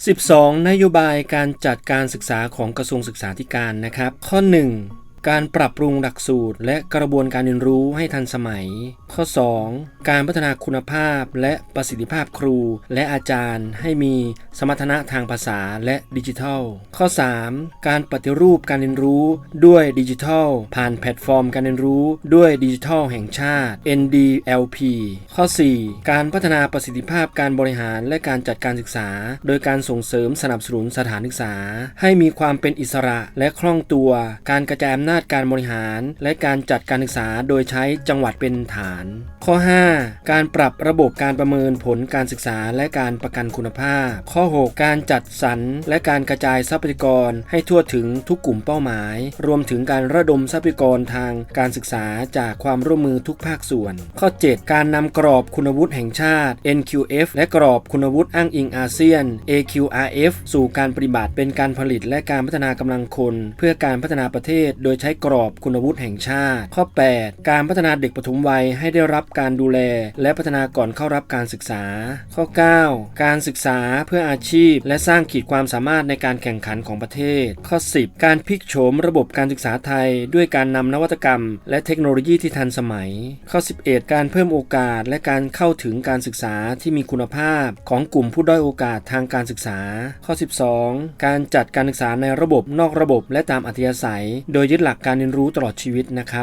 12 นโยบายการจัดการศึกษาของกระทรวงศึกษาธิการนะครับ ข้อ 1 การปรับปรุงหลักสูตร และกระบวนการเรียนรู้ให้ทันสมัย ข้อ 2 การพัฒนาคุณภาพและประสิทธิภาพครู และอาจารย์ ให้มีสมรรถนะทางภาษาและดิจิทัล ข้อ 3 การปฏิรูปการเรียนรู้ด้วยดิจิทัล ผ่านแพลตฟอร์มการเรียนรู้ด้วยดิจิทัลแห่งชาติ NDLP ข้อ 4 การพัฒนาประสิทธิภาพการบริหารและการจัดการศึกษา โดยการส่งเสริมสนับสนุนสถานศึกษา ให้มีความเป็นอิสระและคล่องตัว การกระจายอำนาจการบริหาร และการจัดการศึกษาโดยใช้จังหวัดเป็นฐาน ข้อ 5 การปรับระบบการประเมินผลการศึกษาและการประกันคุณภาพ ข้อ 6 การจัดสรรและการกระจายทรัพยากรให้ทั่วถึงทุกกลุ่มเป้าหมาย รวมถึงการระดมทรัพยากรทางการศึกษาจากความร่วมมือทุกภาคส่วน ข้อ 7 การนำกรอบคุณวุฒิแห่งชาติ NQF และกรอบคุณวุฒิอ้างอิงอาเซียน AQRF สู่การปฏิบัติเป็นการผลิตและการพัฒนากำลังคน เพื่อการพัฒนาประเทศโดยใช้กรอบคุณวุฒิแห่งชาติ ข้อ 8 การพัฒนาเด็กปฐมวัยให้ได้รับการดูแล และพัฒนาก่อนเข้ารับการศึกษา ข้อ 9 การศึกษาเพื่ออาชีพ และสร้างขีดความสามารถในการแข่งขันของประเทศ ข้อ 10 การพลิกโฉมระบบการศึกษาไทย ด้วยการนำนวัตกรรม และเทคโนโลยีที่ทันสมัย ข้อ 11 การเพิ่มโอกาสและการเข้าถึงการศึกษาที่มีคุณภาพ ของกลุ่มผู้ด้อยโอกาสทางการศึกษา ข้อ 12 การจัดการศึกษาในระบบนอกระบบและตามอัธยาศัย โดยยึดหลักการเรียนรู้ตลอดชีวิตนะครับ